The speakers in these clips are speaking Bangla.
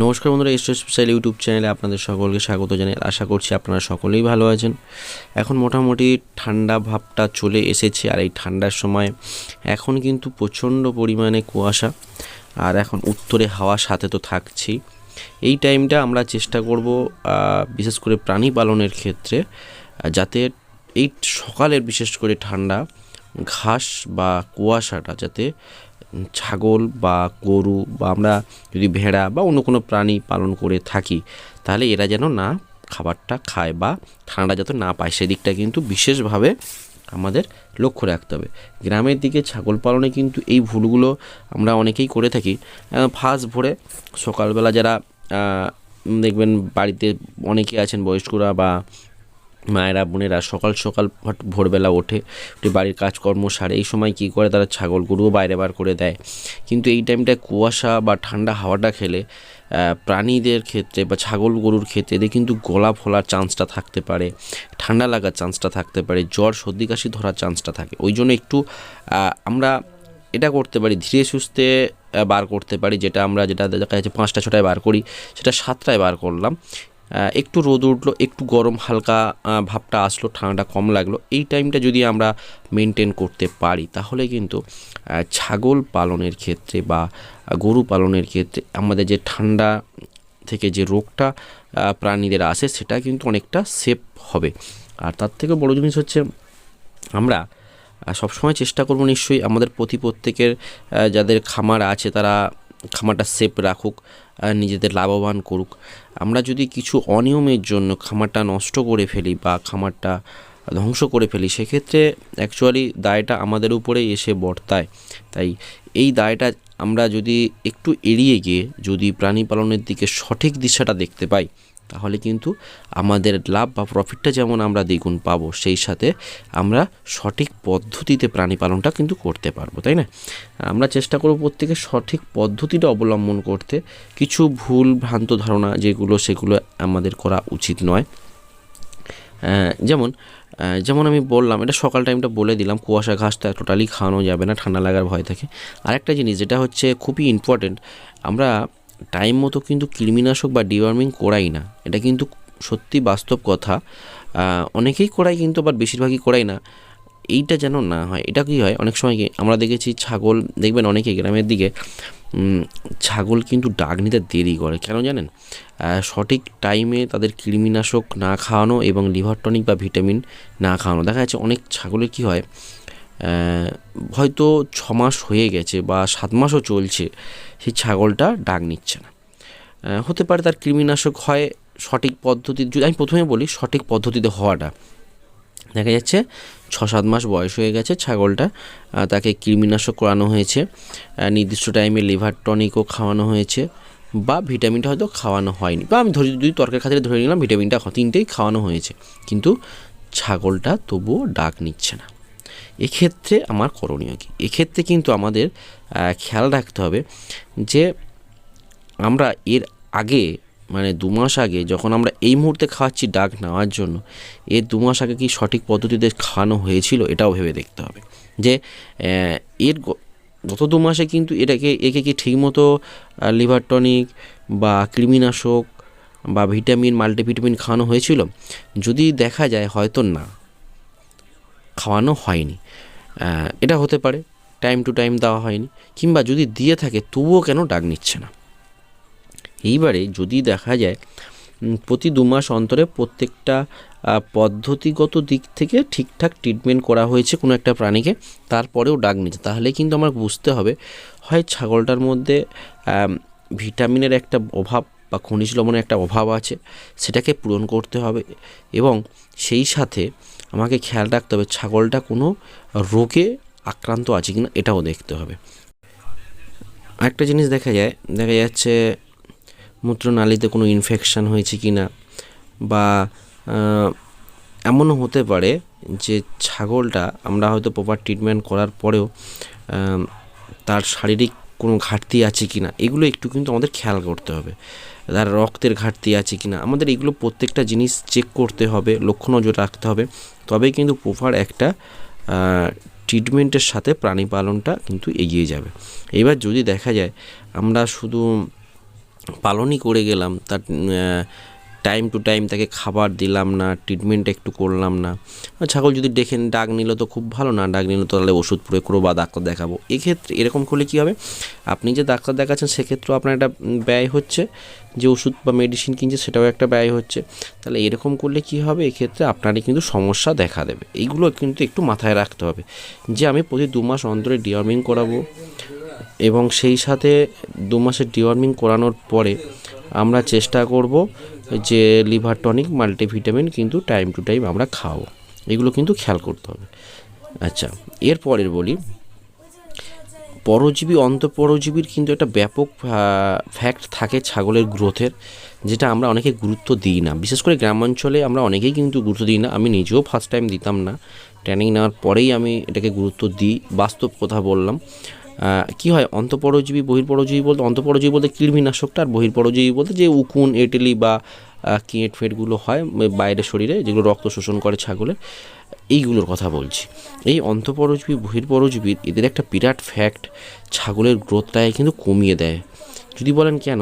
নমস্কার বন্ধুরা এসো স্পেশাল ইউটিউব চ্যানেলে আপনাদের সকলকে স্বাগত জানাই। আশা করছি আপনারা সকলেই ভালো আছেন। এখন মোটামুটি ঠান্ডা ভাবটা চলে এসেছে আর এই ঠান্ডার সময় এখন কিন্তু প্রচণ্ড পরিমাণে কুয়াশা আর এখন উত্তরে হাওয়া সাথে তো থাকছেই। এই টাইমটা আমরা চেষ্টা করব বিশেষ করে প্রাণী পালনের ক্ষেত্রে, যাতে এই সকালের বিশেষ করে ঠান্ডা, ঘাস বা কুয়াশাটা যাতে ছাগল বা গরু বা আমরা যদি ভেড়া বা অন্য কোনো প্রাণী পালন করে থাকি, তাহলে এরা যেন না খাবারটা খায় বা ঠান্ডা যাতে না পায়, সেদিকটা কিন্তু বিশেষভাবে আমাদের লক্ষ্য রাখতে হবে। গ্রামের দিকে ছাগল পালনে কিন্তু এই ভুলগুলো আমরা অনেকেই করে থাকি। ফার্স্ট ভোরে সকালবেলা যারা দেখবেন বাড়িতে অনেকে আছেন বয়স্করা বা মায়েরা, বোনেরা সকাল সকাল ভোরবেলা ওঠে বাড়ির কাজকর্ম সারে। এই সময় কী করে তারা ছাগল গরুও বাইরে বার করে দেয়। কিন্তু এই টাইমটায় কুয়াশা বা ঠান্ডা হাওয়াটা খেলে প্রাণীদের ক্ষেত্রে বা ছাগল গরুর ক্ষেত্রে এদের কিন্তু গলা ফোলার চান্সটা থাকতে পারে, ঠান্ডা লাগার চান্সটা থাকতে পারে, জ্বর, সর্দি কাশি ধরার চান্সটা থাকে। ওই জন্য একটু আমরা এটা করতে পারি, ধীরে সুস্থে বার করতে পারি, যেটা আমরা যেটা দেখা যাচ্ছে পাঁচটা ছটায় বার করি, সেটা সাতটায় বার করলাম। একটু রোদ উঠল, একটু গরম হালকা ভাবটা আসলো, ঠান্ডা কম লাগল, এই টাইমটা যদি আমরা মেনটেন করতে পারি, তাহলে কিন্তু ছাগল পালনের ক্ষেত্রে বা গরু পালনের ক্ষেত্রে আমাদের যে ঠান্ডা থেকে যে রোগটা প্রাণীদের আসে, সেটা কিন্তু অনেকটা সেফ হবে। আর তার থেকে বড় জিনিস হচ্ছে, আমরা সবসময় চেষ্টা করব নিশ্চয়ই আমাদের প্রতি প্রত্যেকের যাদের খামার আছে, তারা খামারটা সেফ রাখুক নিজেদের লাভবান করুক। আমরা যদি কিছু অনিয়মের জন্য খামারটা নষ্ট করে ফেলি বা খামারটা ধ্বংস করে ফেলি, সেক্ষেত্রে অ্যাকচুয়ালি দায়টা আমাদের উপরেই এসে বর্তায়। তাই এই দায়টা আমরা যদি একটু এড়িয়ে গিয়ে যদি প্রাণী পালনের দিকে সঠিক দিশাটা দেখতে পাই তাহলে কিন্তু আমাদের লাভ বা প্রফিটটা যেমন আমরা দ্বিগুণ পাবো, সেই সাথে আমরা সঠিক পদ্ধতিতে প্রাণী পালনটা কিন্তু করতে পারব, তাই না? আমরা চেষ্টা করব প্রত্যেকে সঠিক পদ্ধতিটা অবলম্বন করতে। কিছু ভুল ভ্রান্ত ধারণা যেগুলো, সেগুলো আমাদের করা উচিত নয়। যেমন যেমন আমি বললাম, এটা সকাল টাইমটা বলে দিলাম, কুয়াশা ঘাসটা টোটালি খাওয়ানো যাবে না, ঠান্ডা লাগার ভয় থাকে। আরেকটা জিনিস যেটা হচ্ছে খুবই ইম্পর্টেন্ট আমরা টাইম মতো কিন্তু কৃমিনাশক বা ডিওয়ার্মিং করাই না। এটা কিন্তু সত্যি বাস্তব কথা। অনেকেই করাই কিন্তু আবার বেশিরভাগই করাই না। এইটা যেন না হয়, এটা কি হয়? অনেক সময় আমরা দেখেছি ছাগল, দেখবেন অনেকে গ্রামের দিকে ছাগল কিন্তু ডাক নিতে দেরি করে। কেন জানেন? সঠিক টাইমে তাদের কৃমিনাশক না খাওয়ানো এবং লিভার টনিক বা ভিটামিন না খাওয়ানো। দেখা যাচ্ছে অনেক ছাগলের কি হয় হয়তো ছ মাস হয়ে গেছে বা সাত মাসও চলছে, সেই ছাগলটা ডাক নিচ্ছে না। হতে পারে তার কৃমিনাশক হয় সঠিক পদ্ধতি যদি, আমি প্রথমে বলি সঠিক পদ্ধতিতে হওয়াটা। দেখা যাচ্ছে ছ সাত মাস বয়স হয়ে গেছে ছাগলটা তাকে কৃমিনাশক করানো হয়েছে নির্দিষ্ট টাইমে লিভার টনিকও খাওয়ানো হয়েছে, বা ভিটামিনটা হয়তো খাওয়ানো হয়নি। বা আমি ধরে, যদি তরকারি খাতিরে ধরে নিলাম ভিটামিনটা তিনটেই খাওয়ানো হয়েছে, কিন্তু ছাগলটা তবুও ডাক নিচ্ছে না। এক্ষেত্রে আমার করণীয় কী? এক্ষেত্রে কিন্তু আমাদের খেয়াল রাখতে হবে যে আমরা এর আগে মানে দু মাস আগে যখন আমরা এই মুহূর্তে খাওয়াচ্ছি ডাক নেওয়ার জন্য এর দু মাস আগে কি সঠিক পদ্ধতিতে খাওয়ানো হয়েছিল এটাও ভেবে দেখতে হবে। যে এর গত দু মাসে কিন্তু এটাকে, একে কি ঠিকমতো লিভার টনিক বা কৃমিনাশক বা ভিটামিন, মাল্টিভিটামিন খাওয়ানো হয়েছিল? যদি দেখা যায় হয়তো না। খাওয়ানো হয়নি। এটা হতে পারে টাইম টু টাইম দেওয়া হয়নি, কিংবা যদি দিয়ে থাকে, তবুও কেন ডাক নিচ্ছে না? এইবারে যদি দেখা যায় প্রতি দু মাস অন্তরে প্রত্যেকটা পদ্ধতিগত দিক থেকে ঠিকঠাক ট্রিটমেন্ট করা হয়েছে কোনো একটা প্রাণীকে, তারপরেও ডাক নিচ্ছে। তাহলে কিন্তু আমার বুঝতে হবে, হয় ছাগলটার মধ্যে ভিটামিনের একটা অভাব বা খনিজ লবণের একটা অভাব আছে, সেটাকে পূরণ করতে হবে, এবং সেই সাথে আমাকে খেয়াল রাখতে হবে, ছাগলটা কোনো রোগে আক্রান্ত আছে কিনা এটাও দেখতে হবে। আরেকটা জিনিস দেখা যায়, দেখা যাচ্ছে মূত্রনালীতে কোনো ইনফেকশান হয়েছে কি না বা এমনও হতে পারে যে ছাগলটা আমরা হয়তো প্রপার ট্রিটমেন্ট করার পরেও তার শারীরিক কোনো ঘাটতি আছে কি না এগুলো একটু কিন্তু আমাদের খেয়াল করতে হবে। তার রক্তের ঘাটতি আছে কি না আমাদের এগুলো প্রত্যেকটা জিনিস চেক করতে হবে, লক্ষ্য নজর রাখতে হবে। তবে কিন্তু প্রপার একটা ট্রিটমেন্টের সাথে প্রাণী পালনটা কিন্তু এগিয়ে যাবে। এবার যদি দেখা যায়, আমরা শুধু পালনই করে গেলাম, তার টাইম টু টাইম তাকে খাবার দিলাম না ট্রিটমেন্ট একটু করলাম না। ছাগল যদি দেখেন ডাক নিল তো খুব ভালো না, ডাক নিল তো তাহলে ওষুধ প্রয়োগ করব বা ডাক্তার দেখাবো। এক্ষেত্রে এরকম করলে কী হবে? আপনি যে ডাক্তার দেখাচ্ছেন সেক্ষেত্রেও আপনার একটা ব্যয় হচ্ছে, যে ওষুধ বা মেডিসিন কিনছে সেটাও একটা ব্যয় হচ্ছে। তাহলে এরকম করলে কি হবে? এক্ষেত্রে আপনারই কিন্তু সমস্যা দেখা দেবে। এইগুলো কিন্তু একটু মাথায় রাখতে হবে। যে আমি প্রতি দু মাস অন্তরে ডিওয়ার্মিং করাবো এবং সেই সাথে দু মাসের ডিওয়ার্মিং করানোর পরে আমরা চেষ্টা করব যে লিভার টনিক মাল্টিভিটামিন কিন্তু টাইম টু টাইম আমরা খাওয়াবো এগুলো কিন্তু খেয়াল করতে হবে। আচ্ছা এরপরের বলি। পরজীবী, অন্তঃপরজীবীর কিন্তু একটা ব্যাপক ফ্যাক্ট থাকে ছাগলের গ্রোথের যেটা আমরা অনেকে গুরুত্ব দিই না। বিশেষ করে গ্রামাঞ্চলে আমরা অনেকেই কিন্তু গুরুত্ব দিই না। আমি নিজেও ফার্স্ট টাইম দিতাম না। ট্রেনিং নেওয়ার পরেই আমি এটাকে গুরুত্ব দিই। বাস্তব কথা বললাম। কি হয়? অন্তঃপরজীবী বহির্পরজীবী বলতে, অন্তঃপরজীবী বলতে কৃমিনাশকটা আর বহির্পরজীবী বলতে যে উকুন, এটেলি বা কিঁট ফেটগুলো হয় বাইরের শরীরে, যেগুলো রক্ত শোষণ করে ছাগলের, এইগুলোর কথা বলছি। এই অন্তঃপরজীবী বহির্পরজীবীর এদের একটা বিরাট ফ্যাক্ট ছাগলের গ্রোথটাকে কিন্তু কমিয়ে দেয়। যদি বলেন কেন?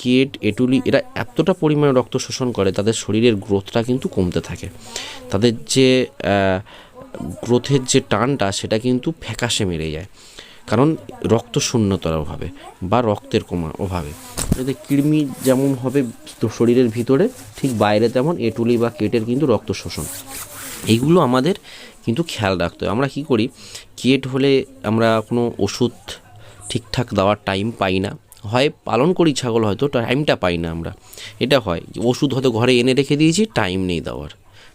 কেট, এটুলি এরা এতটা পরিমাণে রক্ত শোষণ করে, তাদের শরীরের গ্রোথটা কিন্তু কমতে থাকে। তাদের যে গ্রোথের যে টানটা, সেটা কিন্তু ফ্যাকাশে মেরে যায়। কারণ রক্ত শূন্যতার অভাবে বা রক্তের কমা অভাবে। এতে কৃমি যেমন হবে শরীরের ভিতরে, ঠিক বাইরে তেমন এটুলি বা কেটের কিন্তু রক্ত শোষণ। এইগুলো আমাদের কিন্তু খেয়াল রাখতে হয়। আমরা কী করি, কেট হলে আমরা কোনো ওষুধ ঠিকঠাক দেওয়ার টাইম পাই না। হয় পালন করি ছাগল হয়তো টাইমটা পাই না আমরা। এটা হয়, ওষুধ হয়তো ঘরে এনে রেখে দিয়েছি টাইম নেই দেওয়ার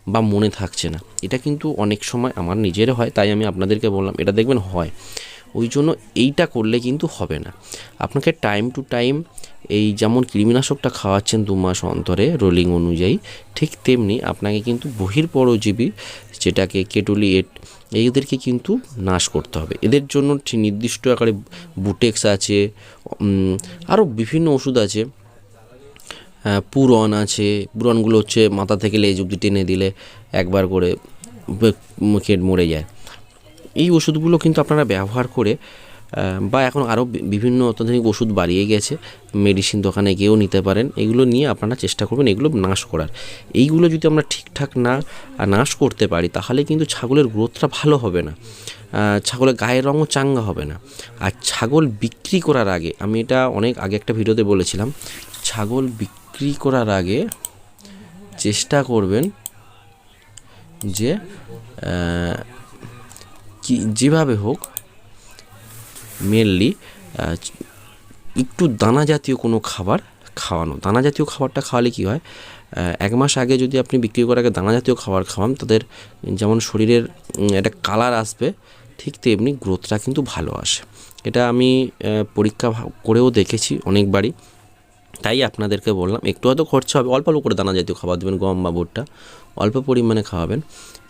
বা মনে থাকছে না। এটা কিন্তু অনেক সময় আমার নিজের হয়, তাই আমি আপনাদেরকে বললাম, এটা দেখবেন হয়। ওই জন্য এইটা করলে কিন্তু হবে না। আপনাকে টাইম টু টাইম এই যেমন কৃমিনাশকটা খাওয়াচ্ছেন দু মাস অন্তরে রোলিং অনুযায়ী, ঠিক তেমনি আপনাকে কিন্তু বহির্পরজীবী যেটাকে কেটোলিয়েট, এইদেরকে কিন্তু নাশ করতে হবে। এদের জন্য ঠিক নির্দিষ্ট আকারে বুটেক্স আছে আরও বিভিন্ন ওষুধ আছে। পুরন আছে, পুরনগুলো হচ্ছে মাথা থেকে লেজ অব্দি টেনে দিলে একবার করে মরে যায়। এই ওষুধগুলো কিন্তু আপনারা ব্যবহার করে বা এখন আরও বিভিন্ন অত্যাধুনিক ওষুধ বাড়িয়ে গেছে, মেডিসিন দোকানে গিয়েও নিতে পারেন, এগুলো নিয়ে আপনারা চেষ্টা করবেন এগুলো নাশ করার। এইগুলো যদি আমরা ঠিকঠাক না, নাশ করতে পারি, তাহলে কিন্তু ছাগলের গ্রোথটা ভালো হবে না ছাগলের গায়ের রঙও চাঙ্গা হবে না। আর ছাগল বিক্রি করার আগে, আমি এটা অনেক আগে একটা ভিডিওতে বলেছিলাম, ছাগল বিক্রি করার আগে চেষ্টা করবেন যে কি, যেভাবে হোক মেনলি একটু দানা জাতীয় কোনো খাবার খাওয়ানো। দানা জাতীয় খাবারটা খাওয়ালে কী হয় এক মাস আগে যদি আপনি বিক্রি করার আগে দানা জাতীয় খাবার খাওয়ান, তাদের যেমন শরীরের একটা কালার আসবে, ঠিক তেমনি গ্রোথটা কিন্তু ভালো আসে। এটা আমি পরীক্ষা করেও দেখেছি অনেকবারই। তাই আপনাদেরকে বললাম, একটু হয়তো খরচা হবে, অল্প অল্প করে দানা জাতীয় খাবার দেবেন, গম বা ভুট্টা, অল্প পরিমাণে খাওয়াবেন।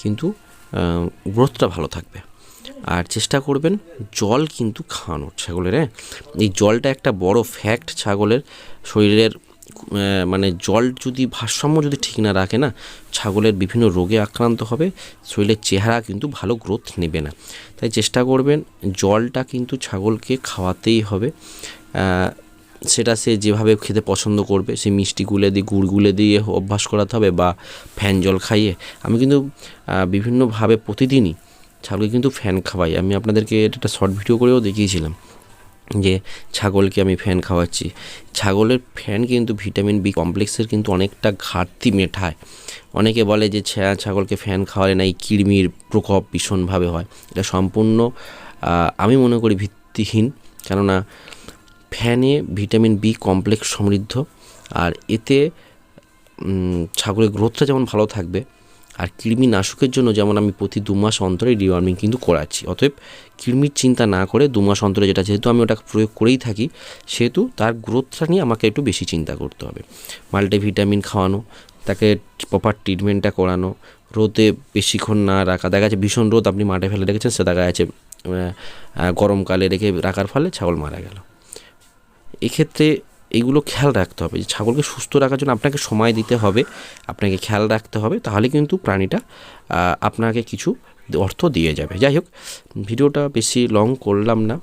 কিন্তু গ্রোথটা ভালো থাকবে। আর চেষ্টা করবেন জল কিন্তু খাওয়ানোর ছাগলের হ্যাঁ? এই জলটা একটা বড় ফ্যাক্ট ছাগলের শরীরের মানে জল যদি ভারসাম্য যদি ঠিক না রাখে না, ছাগলের বিভিন্ন রোগে আক্রান্ত হবে, শরীরের চেহারা কিন্তু ভালো গ্রোথ নেবে না। তাই চেষ্টা করবেন জলটা কিন্তু ছাগলকে খাওয়াতেই হবে। সেটা সে যেভাবে খেতে পছন্দ করবে, সে মিষ্টি গুলে দিয়ে, গুড় গুলে দিয়ে অভ্যাস করাতে হবে বা ফ্যান জল খাইয়ে। আমি কিন্তু বিভিন্নভাবে প্রতিদিনই ছাগলকে কিন্তু ফ্যান খাওয়াই। আমি আপনাদেরকে একটা শর্ট ভিডিও করেও দেখিয়েছিলাম যে ছাগলকে আমি ফ্যান খাওয়াচ্ছি। ছাগলের ফ্যান কিন্তু ভিটামিন বি কমপ্লেক্সের কিন্তু অনেকটা ঘাটতি মেটায়। অনেকে বলে যে ছাগলকে ফ্যান খাওয়ালে নাই কৃমির প্রকোপ ভীষণভাবে হয়। এটা সম্পূর্ণ আমি মনে করি ভিত্তিহীন। কেননা ফ্যানে ভিটামিন বি কমপ্লেক্স সমৃদ্ধ। আর এতে ছাগলের গ্রোথটা যেমন ভালো থাকবে আর কৃমি নাশকের জন্য যেমন আমি প্রতি দু মাস অন্তরে ডিওয়ার্মিং কিন্তু করাচ্ছি। অতএব কৃমির চিন্তা না করে দু মাস অন্তরে যেটা, যেহেতু আমি ওটা প্রয়োগ করেই থাকি, সেহেতু তার গ্রোথটা নিয়ে আমাকে একটু বেশি চিন্তা করতে হবে। মাল্টিভিটামিন খাওয়ানো, তাকে প্রপার ট্রিটমেন্টটা করানো, রোদে বেশিক্ষণ না রাখা। দেখা যাচ্ছে ভীষণ রোদ, আপনি মাঠে ফেলে রেখেছেন, সে দেখা যাচ্ছে গরমকালে রেখে রাখার ফলে ছাগল মারা গেল। এক্ষেত্রে এইগুলো খেয়াল রাখতে হবে। যে ছাগলকে সুস্থ রাখার জন্য আপনাকে সময় দিতে হবে, আপনাকে খেয়াল রাখতে হবে, তাহলে কিন্তু প্রাণীটা আপনাকে কিছু অর্থ দিয়ে যাবে। যাই হোক, ভিডিওটা বেশি লং করলাম না।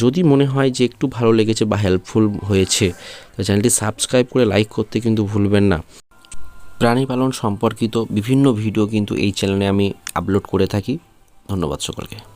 যদি মনে হয় যে একটু ভালো লেগেছে বা হেল্পফুল হয়েছে চ্যানেলটি সাবস্ক্রাইব করে লাইক করতে কিন্তু ভুলবেন না। প্রাণী পালন সম্পর্কিত বিভিন্ন ভিডিও কিন্তু এই চ্যানেলে আমি আপলোড করে থাকি। ধন্যবাদ সকলকে।